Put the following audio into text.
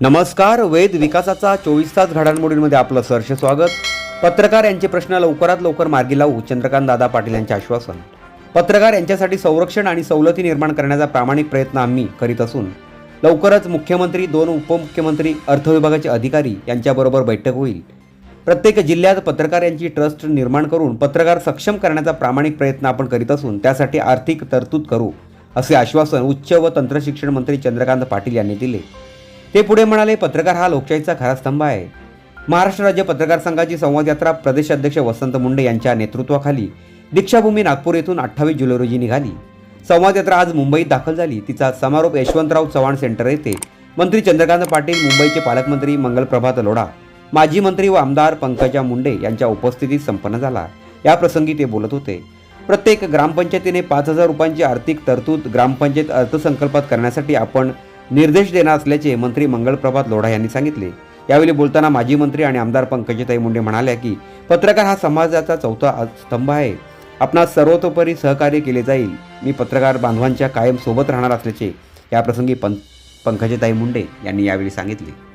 नमस्कार वेद विकासाचा चोवीस तास घडामोडींमध्ये आपलं सहर्ष स्वागत. पत्रकार यांचे प्रश्न लवकरात लवकर मार्गी लावू चंद्रकांत दादा पाटील यांचे आश्वासन. पत्रकार यांच्यासाठी संरक्षण आणि सवलती निर्माण करण्याचा प्रामाणिक प्रयत्न आम्ही करीत असून लवकरच मुख्यमंत्री दोन उपमुख्यमंत्री अर्थ विभागाचे अधिकारी यांच्याबरोबर बैठक होईल. प्रत्येक जिल्ह्यात पत्रकार यांची ट्रस्ट निर्माण करून पत्रकार सक्षम करण्याचा प्रामाणिक प्रयत्न आपण करीत असून त्यासाठी आर्थिक तरतूद करू असे आश्वासन उच्च व तंत्रशिक्षण मंत्री चंद्रकांत पाटील यांनी दिले. ते पुढे म्हणाले पत्रकार हा लोकशाहीचा खरा स्तंभ आहे. महाराष्ट्र राज्य पत्रकार संघाची संवाद यात्रा प्रदेश अध्यक्ष वसंत मुंडे यांच्या नेतृत्वाखाली दीक्षाभूमी नागपूर येथून अठ्ठावीस जुलै रोजी निघाली. संवाद यात्रा आज मुंबईत दाखल झाली. तिचा समारोप यशवंतराव चव्हाण सेंटर येथे मंत्री चंद्रकांत पाटील मुंबईचे पालकमंत्री मंगलप्रभात लोढा माजी मंत्री व आमदार पंकजा मुंडे यांच्या उपस्थितीत संपन्न झाला. या प्रसंगी ते बोलत होते प्रत्येक ग्रामपंचायतीने पाच हजार रुपयांची आर्थिक तरतूद ग्रामपंचायत अर्थसंकल्पात करण्यासाठी आपण निर्देश देणार असल्याचे मंत्री मंगळप्रभात लोढा यांनी सांगितले. यावेळी बोलताना माजी मंत्री आणि आमदार पंकजताई मुंडे म्हणाल्या की पत्रकार हा समाजाचा चौथा स्तंभ आहे. आपणास सर्वतोपरी सहकार्य केले जाईल. मी पत्रकार बांधवांच्या कायम सोबत राहणार असल्याचे याप्रसंगी पं पंकजताई मुंडे यांनी यावेळी सांगितले.